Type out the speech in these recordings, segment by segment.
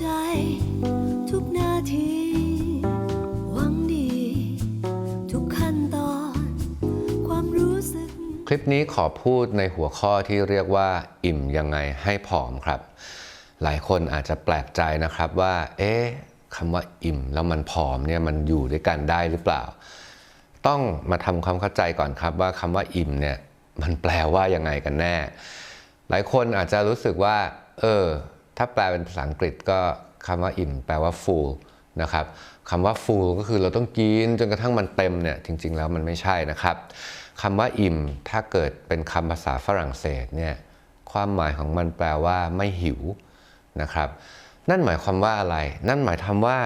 ใจทุกนาที หวังดี ทุกขั้นตอน ความรู้สึก คลิปนี้ขอพูดในหัวข้อที่เรียกว่า อิ่มยังไงให้ผอมครับ หลายคนอาจจะแปลกใจนะครับว่า เอ๊ะคำว่าอิ่มแล้วมันผอมเนี่ยมันอยู่ด้วยกันได้หรือเปล่า ต้องมาทำความเข้าใจก่อนครับว่าคำว่าอิ่มเนี่ยมันแปลว่ายังไงกันแน่ หลายคนอาจจะรู้สึกว่า เออ ถ้าแปลเป็นภาษาอังกฤษก็คำว่าอิ่มแปลว่า full นะครับคำว่า full ก็คือเราต้องกินจนกระทั่งมันเต็มเนี่ยจริง ๆ แล้วมันไม่ใช่นะครับคำว่าอิ่มถ้าเกิดเป็นคำภาษาฝรั่งเศสเนี่ยความหมายของมันแปลว่าไม่หิวนะครับ นั่นหมายความว่าอะไร นั่นหมายความว่า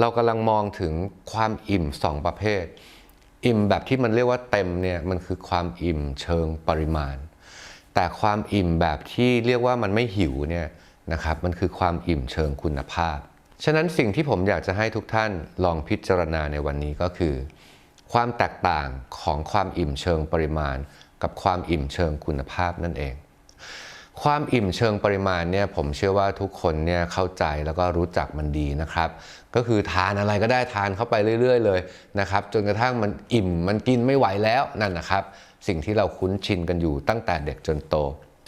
เรากำลังมองถึงความอิ่มสองประเภท อิ่มแบบที่มันเรียกว่าเต็มเนี่ยมันคือความอิ่มเชิงปริมาณ แต่ความอิ่มแบบที่เรียกว่ามันไม่หิวเนี่ย นะครับมันคือความอิ่มเชิงคุณภาพ ฉะนั้นสิ่งที่ผมอยากจะให้ทุกท่านลองพิจารณาในวันนี้ก็คือ ความแตกต่างของความอิ่มเชิงปริมาณ กับความอิ่มเชิงคุณภาพนั่นเอง ความอิ่มเชิงปริมาณเนี่ยผมเชื่อว่าทุกคนเนี่ยเข้าใจแล้วก็รู้จักมันดีนะครับ ก็คือทานอะไรก็ได้ทานเข้าไปเรื่อย ๆ เลยนะครับจนกระทั่งมันอิ่มมันกินไม่ไหวแล้วนั่นนะครับ สิ่งที่เราคุ้นชินกันอยู่ตั้งแต่เด็กจนโต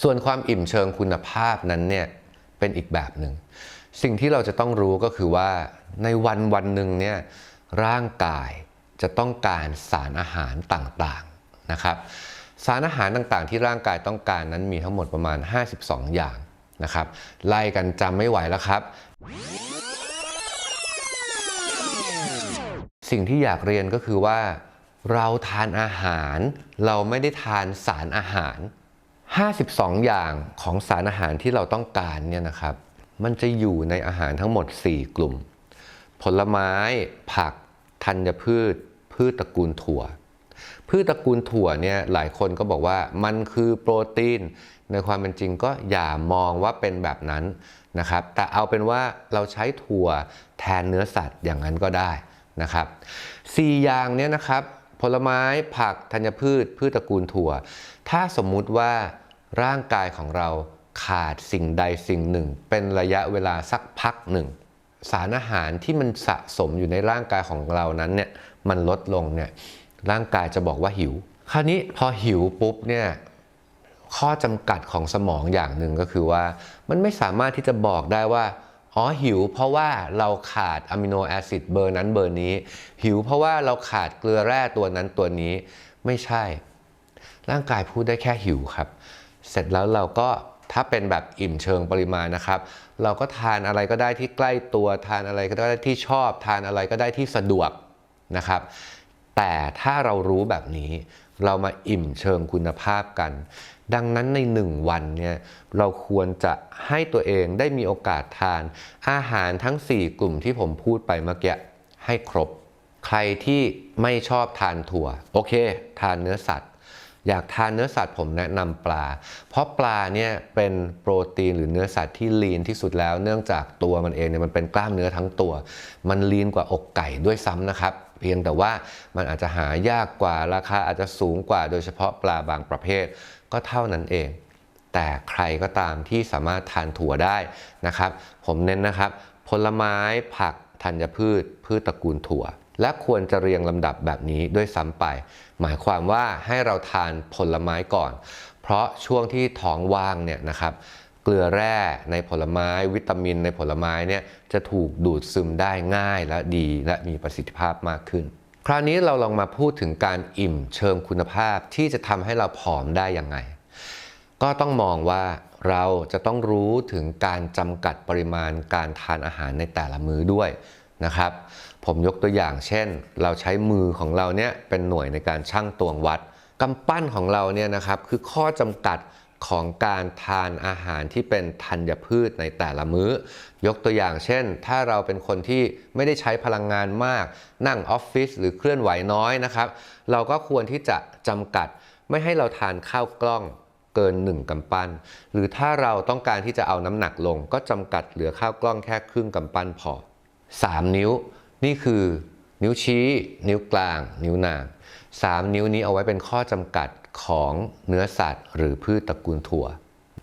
ส่วนความอิ่มเชิงคุณภาพนั้นเนี่ย เป็นอีกแบบหนึ่ง สิ่งที่เราจะต้องรู้ก็คือว่าในวันวันหนึ่งเนี่ยร่างกายจะต้องการสารอาหารต่างๆนะครับ สารอาหารต่างๆ ที่ร่างกายต้องการนั้นมีทั้งหมดประมาณ 52 อย่างนะครับ ไล่กันจำไม่ไหวแล้วครับ สิ่งที่อยากเรียนก็คือว่าเราทานอาหาร เราไม่ได้ทานสารอาหาร 52 อย่างของสารอาหารที่เราต้องการเนี่ยนะครับ มันจะอยู่ในอาหารทั้งหมด 4 กลุ่ม ผลไม้ ผัก ธัญพืช พืชตระกูลถั่ว พืชตระกูลถั่วเนี่ยหลายคนก็บอกว่ามันคือโปรตีน ในความเป็นจริงก็อย่ามองว่าเป็นแบบนั้นนะครับ แต่เอาเป็นว่าเราใช้ถั่วแทนเนื้อสัตว์อย่างนั้นก็ได้นะครับสี่อย่างเนี่ยนะครับผลไม้ผักธัญพืช พืชตระกูลถั่ว ถ้าสมมุติว่า ร่างกายของเราขาดสิ่งใดสิ่งหนึ่ง เป็นระยะเวลาสักพักหนึ่ง สารอาหารที่มันสะสมอยู่ในร่างกายของเรานั้นเนี่ยมันลดลงเนี่ยร่างกายจะบอกว่าหิว คราวนี้พอหิวปุ๊บเนี่ยข้อจำกัดของสมองอย่างหนึ่งก็คือว่า มันไม่สามารถที่จะบอกได้ว่าอ๋อหิว เพราะว่าเราขาดอะมิโนแอซิดเบอร์นั้นเบอร์นี้ หิวเพราะว่าเราขาดเกลือแร่ตัวนั้นตัวนี้ไม่ใช่ ร่างกายพูดได้แค่หิวครับ เสร็จแล้วเราก็ถ้าเป็นแบบอิ่มเชิงปริมาณนะครับ เราก็ทานอะไรก็ได้ที่ใกล้ตัวทานอะไรก็ได้ที่ชอบ ทานอะไรก็ได้ที่สะดวกนะครับ แต่ถ้าเรารู้แบบนี้ เรามาอิ่มเชิงคุณภาพกัน ดังนั้นในหนึ่งวันเนี่ยเราควรจะให้ตัวเองได้มีโอกาสทาน อาหารทั้ง 4 กลุ่มที่ผมพูดไปเมื่อกี้ให้ครบ ใครที่ไม่ชอบทานถั่ว โอเค ทานเนื้อสัตว์ อยากทานเนื้อสัตว์ผมแนะนำปลา เพราะปลาเนี่ยเป็นโปรตีนหรือเนื้อสัตว์ที่ลีนที่สุดแล้ว เนื่องจากตัวมันเองเนี่ยมันเป็นกล้ามเนื้อทั้งตัว มันลีนกว่าอกไก่ด้วยซ้ำนะครับ เพียงแต่ว่ามันอาจจะหายากกว่าราคาอาจจะสูงกว่า โดยเฉพาะปลาบางประเภท ก็เท่านั้นเอง แต่ใครก็ตามที่สามารถทานถั่วได้นะครับ ผมเน้นนะครับ ผลไม้ผักธัญพืช พืชตระกูลถั่ว และควรจะเรียงลำดับแบบนี้ด้วยซ้ำไป หมายความว่าให้เราทานผลไม้ก่อน เพราะช่วงที่ท้องว่างเนี่ยนะครับเกลือแร่ในผลไม้ วิตามินในผลไม้เนี่ยจะถูกดูดซึมได้ง่ายและดีและมีประสิทธิภาพมากขึ้น คราวนี้เราลองมาพูดถึงการอิ่มเชิงคุณภาพที่จะทำให้เราผอมได้ยังไง ก็ต้องมองว่าเราจะต้องรู้ถึงการจำกัดปริมาณการทานอาหารในแต่ละมื้อด้วย นะครับ ผมยกตัวอย่างเช่น เราใช้มือของเราเนี่ยเป็นหน่วยในการชั่งตวงวัดกำปั้นของเราเนี่ยนะครับคือข้อจำกัดของการทานอาหารที่เป็นธัญพืชในแต่ละมื้อ ยกตัวอย่างเช่น ถ้าเราเป็นคนที่ไม่ได้ใช้พลังงานมาก นั่งออฟฟิศหรือเคลื่อนไหวน้อยนะครับ เราก็ควรที่จะจำกัดไม่ให้เราทานข้าวกล้องเกิน 1กำปั้น หรือถ้าเราต้องการที่จะเอาน้ำหนักลง ก็จำกัดเหลือข้าวกล้องแค่ครึ่งกำปั้นพอ 3 นิ้ว นี่คือนิ้วชี้ นิ้วกลาง นิ้วนาง 3 นิ้วนี้เอาไว้เป็นข้อจำกัดของเนื้อสัตว์ หรือพืชตระกูลถั่ว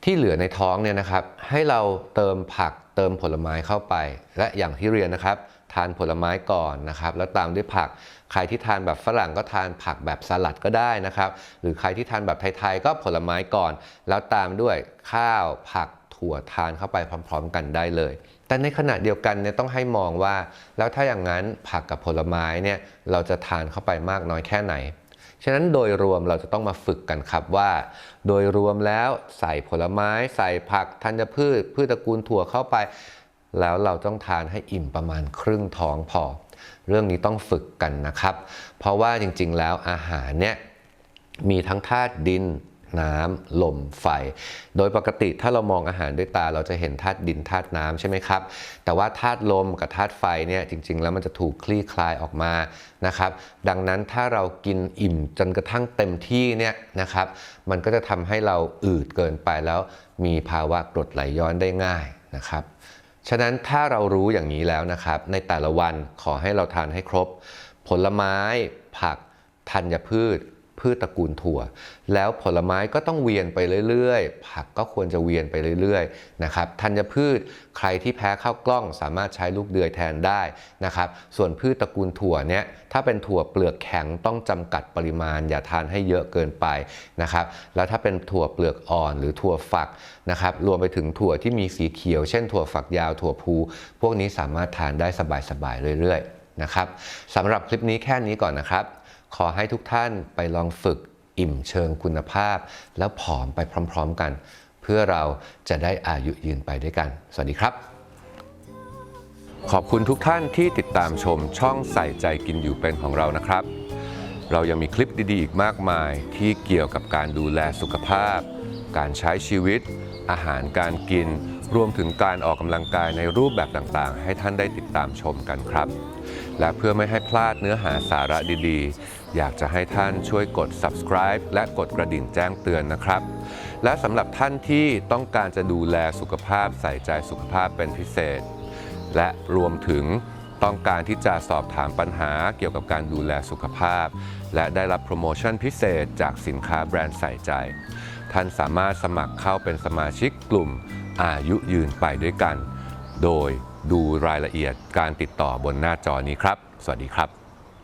ที่เหลือในท้องเนี่ยนะครับ ให้เราเติมผักเติมผลไม้เข้าไป และอย่างที่เรียนนะครับทานผลไม้ก่อนนะครับ แล้วตามด้วยผัก ใครที่ทานแบบฝรั่งก็ทานผักแบบสลัดก็ได้นะครับ หรือใครที่ทานแบบไทยๆก็ผลไม้ก่อน แล้วตามด้วยข้าวผัก ถั่วทานเข้าไปพร้อม ๆ กันได้เลย แต่ในขณะเดียวกันเนี่ยต้องให้มองว่า แล้วถ้าอย่างนั้นผักกับผลไม้เนี่ยเราจะทานเข้าไปมากน้อยแค่ไหน ฉะนั้นโดยรวมเราจะต้องมาฝึกกันครับว่า โดยรวมแล้วใส่ผลไม้ ใส่ผักธัญพืช พืชตระกูลถั่วเข้าไป แล้วเราต้องทานให้อิ่มประมาณครึ่งท้องพอ เรื่องนี้ต้องฝึกกันนะครับ เพราะว่าจริงๆ แล้วอาหารเนี่ยมีทั้งธาตุดิน น้ำลมไฟ โดยปกติถ้าเรามองอาหารด้วยตาเราจะเห็นธาตุดินธาตุน้ำใช่ไหมครับ แต่ว่าธาตุลมกับธาตุไฟเนี่ยจริง ๆ แล้วมันจะถูกคลี่คลายออกมานะครับ ดังนั้นถ้าเรากินอิ่มจนกระทั่งเต็มที่เนี่ยนะครับ มันก็จะทำให้เราอืดเกินไปแล้วมีภาวะกรดไหลย้อนได้ง่ายนะครับฉะนั้นถ้าเรารู้อย่างนี้แล้วนะครับ ในแต่ละวันขอให้เราทานให้ครบ ผลไม้ ผัก ธัญพืช พืชตระกูลถั่ว แล้วผลไม้ก็ต้องเวียนไปเรื่อยๆ ผักก็ควรจะเวียนไปเรื่อยๆนะครับธัญพืชใครที่แพ้ข้าวกล้องสามารถใช้ลูกเดือยแทนได้นะครับ ส่วนพืชตระกูลถั่วเนี่ยถ้าเป็นถั่วเปลือกแข็งต้องจำกัดปริมาณ อย่าทานให้เยอะเกินไปนะครับแล้วถ้าเป็นถั่วเปลือกอ่อนหรือถั่วฝักนะครับรวมไปถึงถั่วที่มีสีเขียว เช่นถั่วฝักยาวถั่วพู พวกนี้สามารถทานได้สบายๆเรื่อยๆนะครับสำหรับคลิปนี้แค่นี้ก่อนนะครับ ขอให้ทุกท่านไปลองฝึกอิ่มเชิงคุณภาพ แล้วผอมไปพร้อมๆกัน เพื่อเราจะได้อายุยืนไปด้วยกัน สวัสดีครับ ขอบคุณทุกท่านที่ติดตามชมช่องใส่ใจกินอยู่เป็นของเรานะครับ เรายังมีคลิปดีๆอีกมากมายที่เกี่ยวกับการดูแลสุขภาพ การใช้ชีวิต อาหารการกิน รวมถึงการออกกำลังกายในรูปแบบต่างๆ ให้ท่านได้ติดตามชมกันครับ และเพื่อไม่ให้พลาดเนื้อหาสาระดีๆ อยากจะให้ท่านช่วยกด subscribe และกดกระดิ่งแจ้งเตือนนะครับ และสำหรับท่านที่ต้องการจะดูแลสุขภาพใส่ใจสุขภาพเป็นพิเศษ และรวมถึงต้องการที่จะสอบถามปัญหาเกี่ยวกับการดูแลสุขภาพ และได้รับโปรโมชั่นพิเศษจากสินค้าแบรนด์ใส่ใจ ท่านสามารถสมัครเข้าเป็นสมาชิกกลุ่ม อายุยืนไปด้วยกัน โดยดูรายละเอียดการติดต่อบนหน้าจอนี้ครับ สวัสดีครับ